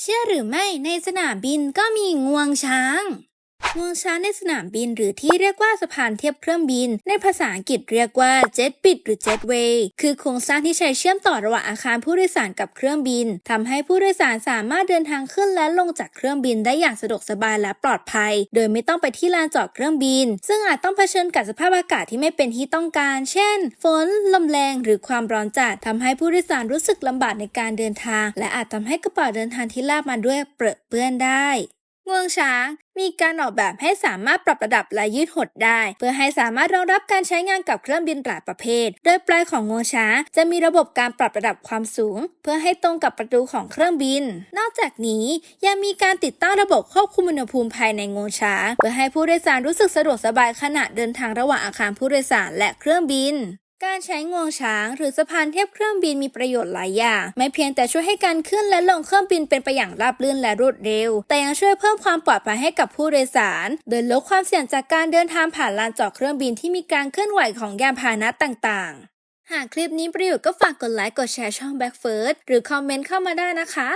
เชื่อหรือไม่ในสนามบินก็มีงวงช้าง งวงช้างในสนามบินหรือที่เรียกว่าสะพานเทียบเครื่องบิน ในภาษาอังกฤษเรียกว่า jet bit หรือ jetway คือโครงสร้างที่ใช้เชื่อมต่อระหว่างอาคารผู้โดยสารกับเครื่องบินทำให้ผู้โดยสารสามารถเดินทางขึ้นและลงจากเครื่องบินได้อย่างสะดวกสบายและปลอดภัย โดยไม่ต้องไปที่ลานจอดเครื่องบิน ซึ่งอาจต้องเผชิญกับสภาพอากาศที่ไม่เป็นที่ต้องการ เช่น ฝน ลมแรง หรือความร้อนจัดทำให้ผู้โดยสารรู้สึกลำบากในการเดินทาง และอาจทำให้กระเป๋าเดินทางที่ลากมาด้วยเปรอะเปื้อนได้ งวงช้าง มีการออกแบบให้สามารถปรับระดับและยืดหดได้ เพื่อให้สามารถรองรับการใช้งานกับเครื่องบินหลายประเภท โดยปลายของงวงช้างจะมีระบบการปรับระดับความสูง เพื่อให้ตรงกับประตูของเครื่องบิน นอกจากนี้ยังมีการติดตั้งระบบควบคุมอุณหภูมิภายในงวงช้าง เพื่อให้ผู้โดยสารรู้สึกสะดวกสบายขณะเดินทางระหว่างอาคารผู้โดยสารและเครื่องบิน การใช้งวงช้างหรือสะพานเทียบเครื่องบินมีประโยชน์หลายอย่าง ไม่เพียงแต่ช่วยให้การขึ้นและลงเครื่องบินเป็นไปอย่างราบรื่นและรวดเร็ว แต่ยังช่วยเพิ่มความปลอดภัยให้กับผู้โดยสาร โดยลดความเสี่ยงจากการเดินทางผ่านลานจอดเครื่องบินที่มีการเคลื่อนไหวของยานพาหนะต่างๆ หากคลิปนี้ประโยชน์ก็ฝากกดไลค์กดแชร์ช่อง Back First หรือคอมเมนต์เข้ามาได้นะคะ